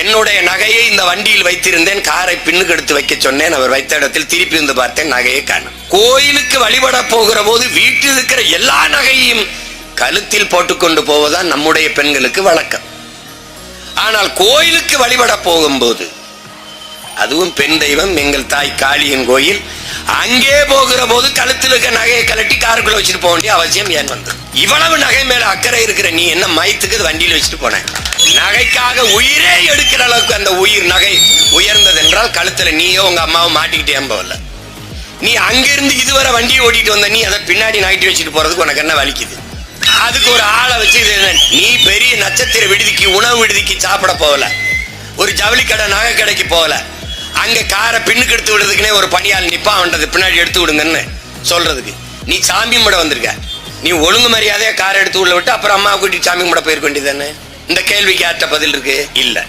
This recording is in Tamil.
என்னுடைய நகையை இந்த வண்டியில் வைத்திருந்தேன். காரை பின்னுக்கு எடுத்து வைக்க சொன்னேன். அவர் வைத்த இடத்தில் திருப்பி வந்து பார்த்தேன். நகையை காணும். கோயிலுக்கு வழிபட போகிற போது வீட்டில் இருக்கிற எல்லா நகையும் கழுத்தில் போட்டுக்கொண்டு போவதுதான் நம்முடைய பெண்களுக்கு வழக்கம். ஆனால் கோயிலுக்கு வழிபட போகும்போது அதுவும் பெண் தெய்வம் எங்கள் தாய் காளியின் கோயில் அங்கே போகிற போது கழுத்தில் இருக்க நகையை கலட்டி காருக்குள்ள வச்சுட்டு போக வேண்டிய அவசியம் ஏன் வந்து இவ்வளவு நகை மேல அக்கறை இருக்கிற நீ என்ன மயத்துக்கு வண்டியில் வச்சுட்டு போனேன் நகைக்காக உயிரே எடுக்கிற அளவுக்கு அந்த உயிர் நகை உயர்ந்தது என்றால் கழுத்துல நீயோ உங்க அம்மாவோ மாட்டிக்கிட்டே போகல நீ அங்கிருந்து இதுவரை வண்டியை ஓட்டிட்டு வந்த நீ அதை பின்னாடி நகட்டி வச்சுட்டு போறதுக்கு உனக்கு என்ன வலிக்குது? அதுக்கு ஒரு ஆளை வச்சு என்ன? நீ பெரிய நட்சத்திர விடுதிக்கு உணவு விடுதிக்கு சாப்பிட போகல. ஒரு ஜவுளி கடை நகை கடைக்கு போகல. அங்க காரை பின்னுக்கு எடுத்து விடுறதுக்குனே ஒரு பணியாள் நிப்பா அவன்றது பின்னாடி எடுத்து விடுங்கன்னு சொல்றதுக்கு. நீ சாமி கும்பிட வந்திருக்க. நீ ஒழுங்கு மரியாதையா காரை எடுத்து உள்ள விட்டு அப்புறம் அம்மா கூட்டி சாமி கும்பிட போயிருக்க வேண்டியதானே இந்த கேள்விக்கு யார்கிட்ட பதில் இருக்கு? இல்லை.